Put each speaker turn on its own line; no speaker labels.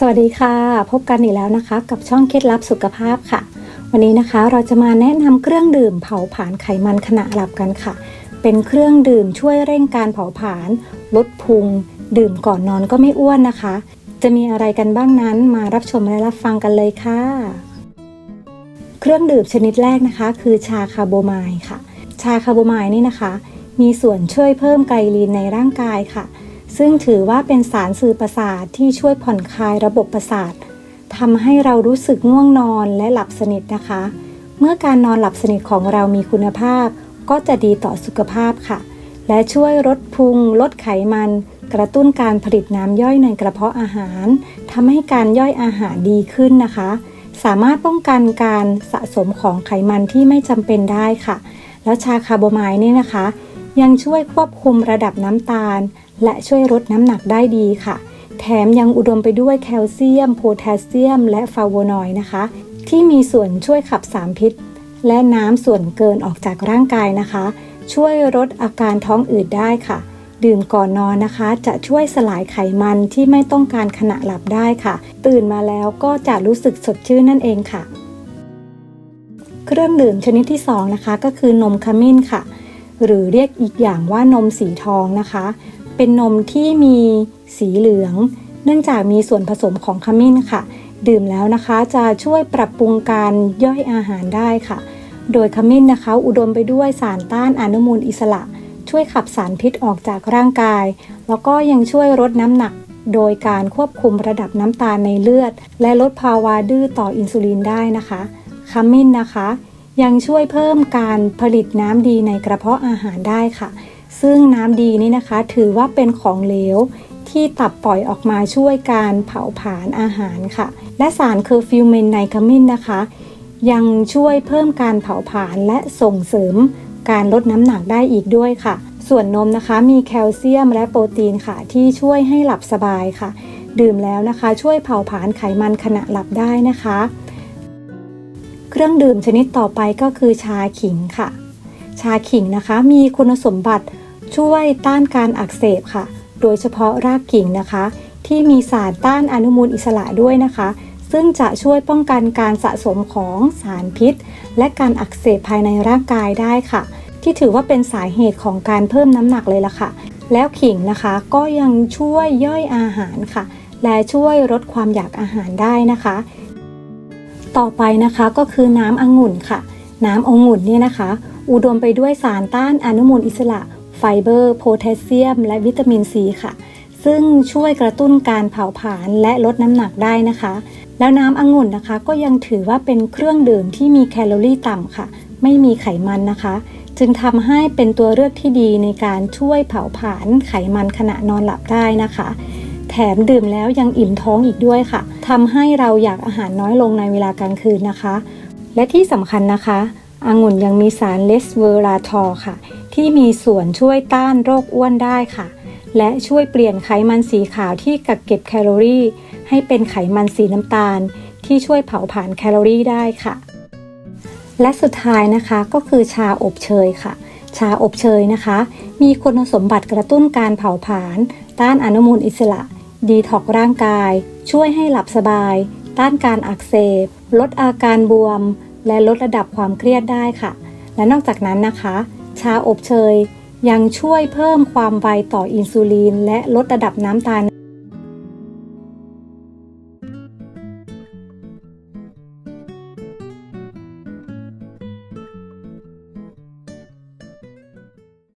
สวัสดีค่ะ พบกันอีกแล้วนะคะ กับช่องเคล็ดลับสุขภาพค่ะ วันนี้นะคะเราจะมาแนะนำเครื่องดื่มเผาผลาญไขมันขณะหลับกันค่ะ เป็นเครื่องดื่มช่วยเร่งการเผาผลาญลดพุง ดื่มก่อนนอนก็ไม่อ้วนนะคะ จะมีอะไรกันบ้างนั้นมารับชมและรับฟังกันเลยค่ะ เครื่องดื่มชนิดแรกนะคะ คือชาคาโบไมล์ค่ะ ชาคาโบไมล์นี่นะคะ มีส่วนช่วยเพิ่มไกลลีนในร่างกายค่ะ ซึ่งถือว่าเป็นสารสื่อประสาทที่ช่วยผ่อนคลายระบบประสาททำให้เรารู้สึกง่วงนอนและหลับสนิทนะคะ เมื่อการนอนหลับสนิทของเรามีคุณภาพ ก็จะดีต่อสุขภาพค่ะ และช่วยลดพุง ลดไขมัน กระตุ้นการผลิตน้ำย่อยในกระเพาะอาหารทำให้การย่อยอาหารดีขึ้นนะคะ สามารถป้องกันการสะสมของไขมันที่ไม่จำเป็นได้ค่ะ แล้วชาคาโบไมล์นี่นะคะ ยังช่วยควบคุมระดับน้ำตาล และช่วยลดน้ำหนักได้ดีค่ะ แถมยังอุดมไปด้วยแคลเซียม โพแทสเซียม และฟลาโวนอยด์นะคะ ที่มีส่วนช่วยขับสารพิษ และน้ำส่วนเกินออกจากร่างกายนะคะ ช่วยลดอาการท้องอืดได้ค่ะ ดื่มก่อนนอนนะคะ จะช่วยสลายไขมันที่ไม่ต้องการขณะหลับได้ค่ะ ตื่นมาแล้วก็จะรู้สึกสดชื่นนั่นเองค่ะ เครื่องดื่มชนิดที่สองนะคะก็คือนมขมิ้นค่ะ หรือเรียกอีกอย่างว่านมสีทองนะคะ เป็นนมที่มีสีเหลือง เนื่องจากมีส่วนผสมของขมิ้นค่ะ ดื่มแล้วนะคะจะช่วยปรับปรุงการย่อยอาหารได้ค่ะ โดยขมิ้นนะคะ อุดมไปด้วยสารต้านอนุมูลอิสระ ช่วยขับสารพิษออกจากร่างกาย แล้วก็ยังช่วยลดน้ำหนัก โดยการควบคุมระดับน้ำตาลในเลือด และลดภาวะดื้อต่ออินซูลินได้นะคะขมิ้นนะคะ ยังช่วยเพิ่มการผลิตน้ำดีในกระเพาะอาหารได้ค่ะ ซึ่งน้ำดีนี้นะคะ ถือว่าเป็นของเหลวที่ตับปล่อยออกมาช่วยการเผาผลาญอาหารค่ะ และสารเคอร์ฟิวเมนในขมิ้นนะคะ ยังช่วยเพิ่มการเผาผลาญและส่งเสริมการลดน้ำหนักได้อีกด้วยค่ะ ส่วนนมนะคะมีแคลเซียมและโปรตีนค่ะ ที่ช่วยให้หลับสบายค่ะ ดื่มแล้วนะคะ ช่วยเผาผลาญไขมันขณะหลับได้นะคะ รื่องดื่มชนิดต่อไปก็คือชาขิงค่ะ ชาขิงนะคะ มีคุณสมบัติช่วยต้านการอักเสบค่ะ โดยเฉพาะรากกิ่งนะคะ ที่มีสารต้านอนุมูลอิสระด้วยนะคะ ซึ่งจะช่วยป้องกันการสะสมของสารพิษ และการอักเสบภายในร่างกายได้ค่ะ ที่ถือว่าเป็นสาเหตุของการเพิ่มน้ำหนักเลยล่ะค่ะ แล้วขิงนะคะก็ยังช่วยย่อยอาหารค่ะ และช่วยลดความอยากอาหารได้นะคะ ต่อไปนะคะก็คือน้ำองุ่นค่ะ น้ำองุ่นเนี่ยนะคะ อุดมไปด้วยสารต้านอนุมูลอิสระ ไฟเบอร์ โพแทสเซียม และวิตามินซีค่ะ ซึ่งช่วยกระตุ้นการเผาผลาญและลดน้ำหนักได้นะคะ แล้วน้ำองุ่นนะคะก็ยังถือว่าเป็นเครื่องดื่มที่มีแคลอรี่ต่ำค่ะ ไม่มีไขมันนะคะ จึงทำให้เป็นตัวเลือกที่ดีในการช่วยเผาผลาญไขมันขณะนอนหลับได้นะคะ แถมดื่มแล้วยังอิ่มท้องอีกด้วยค่ะ ทำให้เราอยากอาหารน้อยลงในเวลากลางคืนนะคะ และที่สำคัญนะคะองุ่นยังมีสารเลสเวอราทอร์ค่ะ ที่มีส่วนช่วยต้านโรคอ้วนได้ค่ะ และช่วยเปลี่ยนไขมันสีขาวที่กักเก็บแคลอรี่ ให้เป็นไขมันสีน้ำตาล ที่ช่วยเผาผลาญแคลอรี่ได้ค่ะ และสุดท้ายนะคะก็คือชาอบเชยค่ะ ชาอบเชยนะคะ มีคุณสมบัติกระตุ้นการเผาผลาญต้านอนุมูลอิสระ ดีท็อกร่างกาย ช่วยให้หลับสบาย ต้านการอักเสบ ลดอาการบวม และลดระดับความเครียดได้ค่ะ และนอกจากนั้นนะคะ ชาอบเชยยังช่วยเพิ่มความไวต่ออินซูลิน และลดระดับน้ำตาล